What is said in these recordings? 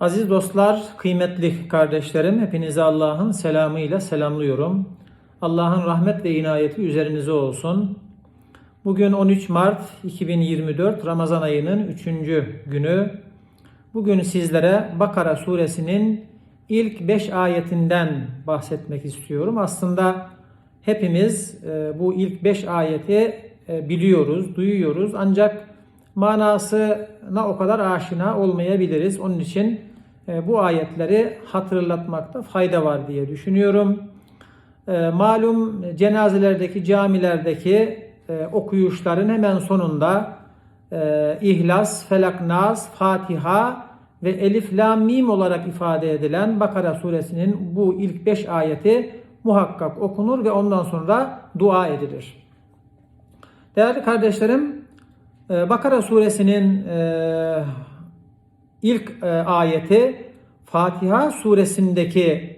Aziz dostlar, kıymetli kardeşlerim, hepinizi Allah'ın selamıyla selamlıyorum. Allah'ın rahmet ve inayeti üzerinize olsun. Bugün 13 Mart 2024 Ramazan ayının 3. günü. Bugün sizlere Bakara suresinin ilk 5 ayetinden bahsetmek istiyorum. Aslında hepimiz e, bu ilk 5 ayeti e, biliyoruz, duyuyoruz. Ancak manasına o kadar aşina olmayabiliriz. Onun için bu ayetleri hatırlatmakta fayda var diye düşünüyorum. E, Malum cenazelerdeki, camilerdeki e, okuyuşların hemen sonunda e, İhlas, Felak, Nas, Fatiha ve Elif, Lam, Mim olarak ifade edilen Bakara suresinin bu ilk 5 ayeti muhakkak okunur ve ondan sonra dua edilir. Değerli kardeşlerim, e, Bakara suresinin e, ilk e, ayeti Fatiha suresindeki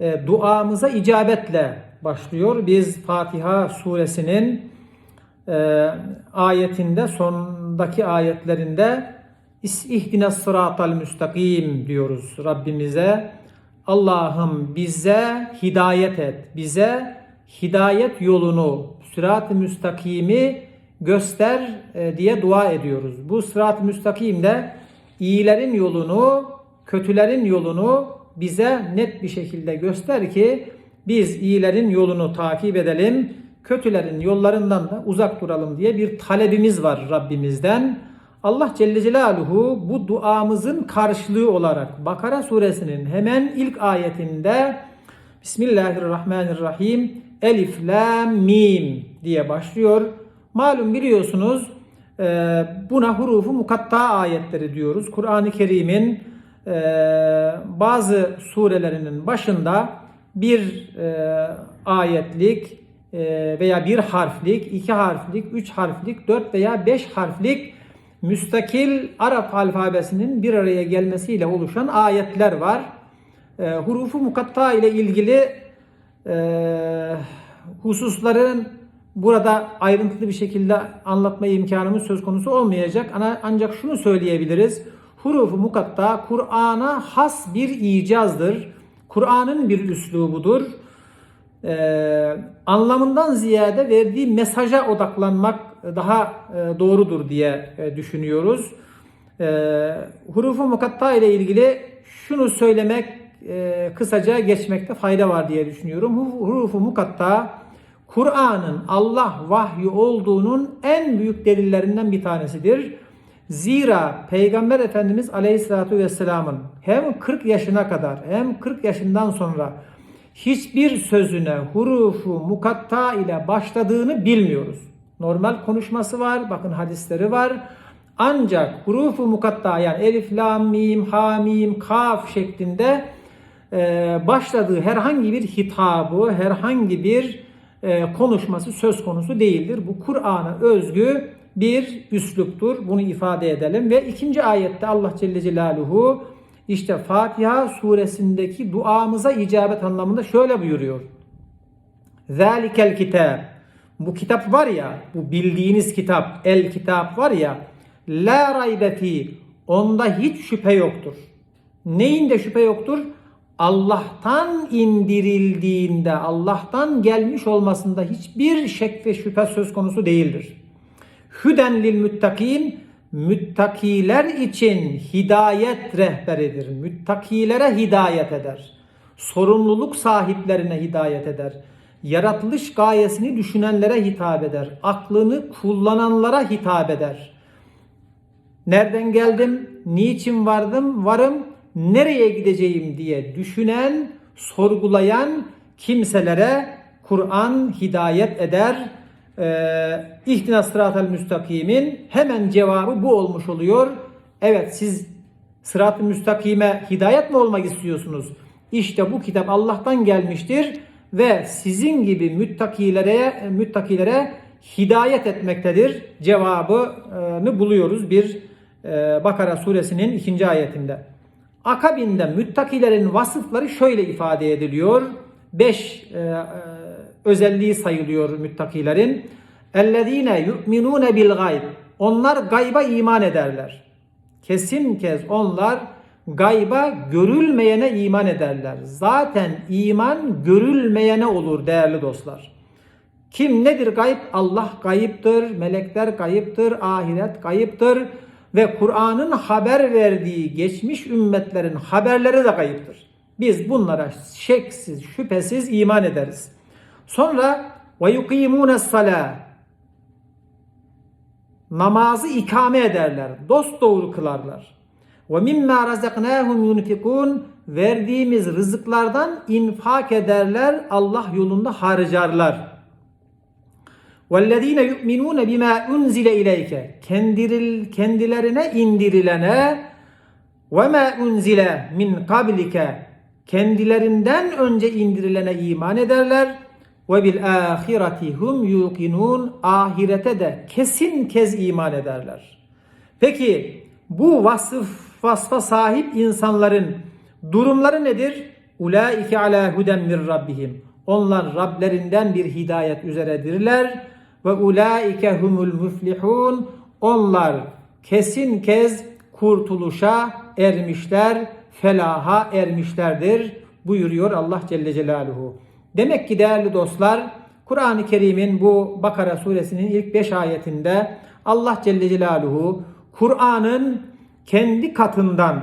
e, duamıza icabetle başlıyor. Biz Fatiha suresinin e, ayetinde sondaki ayetlerinde İhdine sıratal müstakim diyoruz Rabbimize. Allah'ım bize hidayet et. Bize hidayet yolunu, sırat-ı müstakimi göster e, diye dua ediyoruz. Bu sırat-ı müstakim de iyilerin yolunu, kötülerin yolunu bize net bir şekilde göster ki biz iyilerin yolunu takip edelim, kötülerin yollarından da uzak duralım diye bir talebimiz var Rabbimizden. Allah Celle Celaluhu bu duamızın karşılığı olarak Bakara suresinin hemen ilk ayetinde Bismillahirrahmanirrahim Elif, Lam, Mim diye başlıyor. Malum biliyorsunuz buna hurufu mukatta ayetleri diyoruz. Kur'an-ı Kerim'in e, bazı surelerinin başında bir e, ayetlik veya bir harflik, iki harflik, üç harflik, dört veya beş harflik müstakil Arap alfabesinin bir araya gelmesiyle oluşan ayetler var. Hurufu mukatta ile ilgili hususların burada ayrıntılı bir şekilde anlatma imkanımız söz konusu olmayacak. Ancak şunu söyleyebiliriz. Hurufu mukatta Kur'an'a has bir icazdır. Kur'an'ın bir üslubudur. Ee, anlamından ziyade verdiği mesaja odaklanmak daha e, doğrudur diye e, düşünüyoruz. Ee, hurufu mukatta ile ilgili şunu söylemek e, kısaca geçmekte fayda var diye düşünüyorum. Hurufu mukatta Kur'an'ın Allah vahyi olduğunun en büyük delillerinden bir tanesidir. Zira Peygamber Efendimiz Aleyhisselatü Vesselam'ın hem 40 yaşına kadar hem 40 yaşından sonra hiçbir sözüne hurufu mukatta ile başladığını bilmiyoruz. Normal konuşması var, bakın hadisleri var. Ancak hurufu mukatta yani elif, lam, mim, ha, mim, kaf şeklinde başladığı herhangi bir hitabı, herhangi bir e, konuşması söz konusu değildir. Bu Kur'an'a özgü bir üsluptur. Bunu ifade edelim. Ve ikinci ayette Allah Celle Celaluhu işte Fatiha suresindeki duamıza icabet anlamında şöyle buyuruyor. Zalikel kitab. Bu kitap var ya, bu bildiğiniz kitap, el kitap var ya, la raybe. Onda hiç şüphe yoktur. Neyinde şüphe yoktur? Allah'tan indirildiğinde, Allah'tan gelmiş olmasında hiçbir şek ve şüphe söz konusu değildir. Hüden lil müttakin, müttakiler için hidayet rehberidir. Müttakilere hidayet eder. Sorumluluk sahiplerine hidayet eder. Yaratılış gayesini düşünenlere hitap eder. Aklını kullananlara hitap eder. Nereden geldim? Niçin vardım? Varım nereye gideceğim diye düşünen, sorgulayan kimselere Kur'an hidayet eder. Ee, İhtina sıratel müstakimin hemen cevabı bu olmuş oluyor. Evet siz sırat-ı müstakime hidayet mi olmak istiyorsunuz? İşte bu kitap Allah'tan gelmiştir ve sizin gibi müttakilere müttakilere hidayet etmektedir cevabını buluyoruz bir e, Bakara suresinin ikinci ayetinde. Akabinde müttakilerin vasıfları şöyle ifade ediliyor. 5 e, e, özelliği sayılıyor müttakilerin. Ellezine yu'minune bil gayb. Onlar gayba iman ederler. Kesin kez onlar gayba görülmeyene iman ederler. Zaten iman görülmeyene olur değerli dostlar. Kim nedir gayb? Allah gayiptir, melekler gayiptir, ahiret gayiptir ve Kur'an'ın haber verdiği geçmiş ümmetlerin haberleri de gayiptir. Biz bunlara şeksiz, şüphesiz iman ederiz. Sonra ve yukimune salah namazı ikame ederler. Dost doğru kılarlar. Ve mimma razaknahum yunfikun verdiğimiz rızıklardan infak ederler. Allah yolunda harcarlar. وَالَّذ۪ينَ يُؤْمِنُونَ بِمَا اُنْزِلَ اِلَيْكَ Kendilerine indirilene وَمَا اُنْزِلَ مِنْ قَبْلِكَ Kendilerinden önce indirilene iman ederler. Ve bil ahireti hum yuqinun ahirete de kesin kez iman ederler. Peki bu vasıf vasfa sahip insanların durumları nedir? Ulaike ala huden min rabbihim. Onlar Rablerinden bir hidayet üzeredirler ve ulaike humul müflihun. Onlar kesin kez kurtuluşa ermişler, felaha ermişlerdir buyuruyor Allah Celle Celaluhu. Demek ki değerli dostlar Kur'an-ı Kerim'in bu Bakara suresinin ilk 5 ayetinde Allah Celle Celaluhu Kur'an'ın kendi katından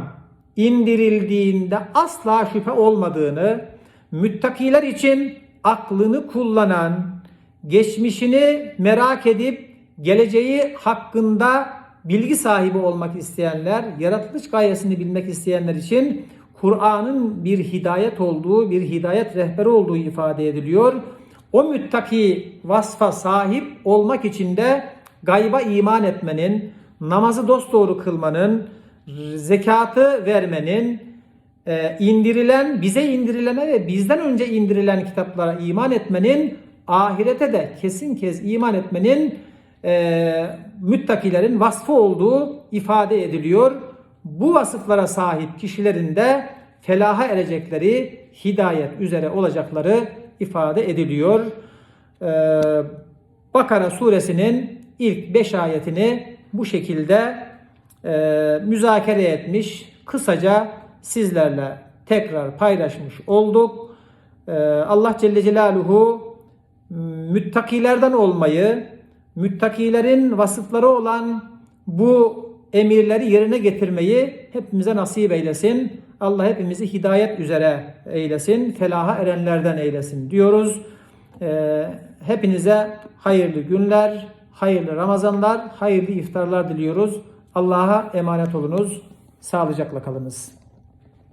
indirildiğinde asla şüphe olmadığını, müttakiler için aklını kullanan, geçmişini merak edip geleceği hakkında bilgi sahibi olmak isteyenler, yaratılış gayesini bilmek isteyenler için Kur'an'ın bir hidayet olduğu, bir hidayet rehberi olduğu ifade ediliyor. O müttaki vasfa sahip olmak için de gayba iman etmenin, namazı dosdoğru kılmanın, zekatı vermenin, e, indirilen, bize indirilene ve bizden önce indirilen kitaplara iman etmenin, ahirete de kesin kez iman etmenin e, müttakilerin vasfı olduğu ifade ediliyor bu vasıflara sahip kişilerin de felaha erecekleri, hidayet üzere olacakları ifade ediliyor. Ee, Bakara suresinin ilk 5 ayetini bu şekilde e, müzakere etmiş, kısaca sizlerle tekrar paylaşmış olduk. Ee, Allah Celle Celaluhu müttakilerden olmayı, müttakilerin vasıfları olan bu emirleri yerine getirmeyi hepimize nasip eylesin. Allah hepimizi hidayet üzere eylesin, felaha erenlerden eylesin diyoruz. Ee, hepinize hayırlı günler, hayırlı Ramazanlar, hayırlı iftarlar diliyoruz. Allah'a emanet olunuz. Sağlıcakla kalınız.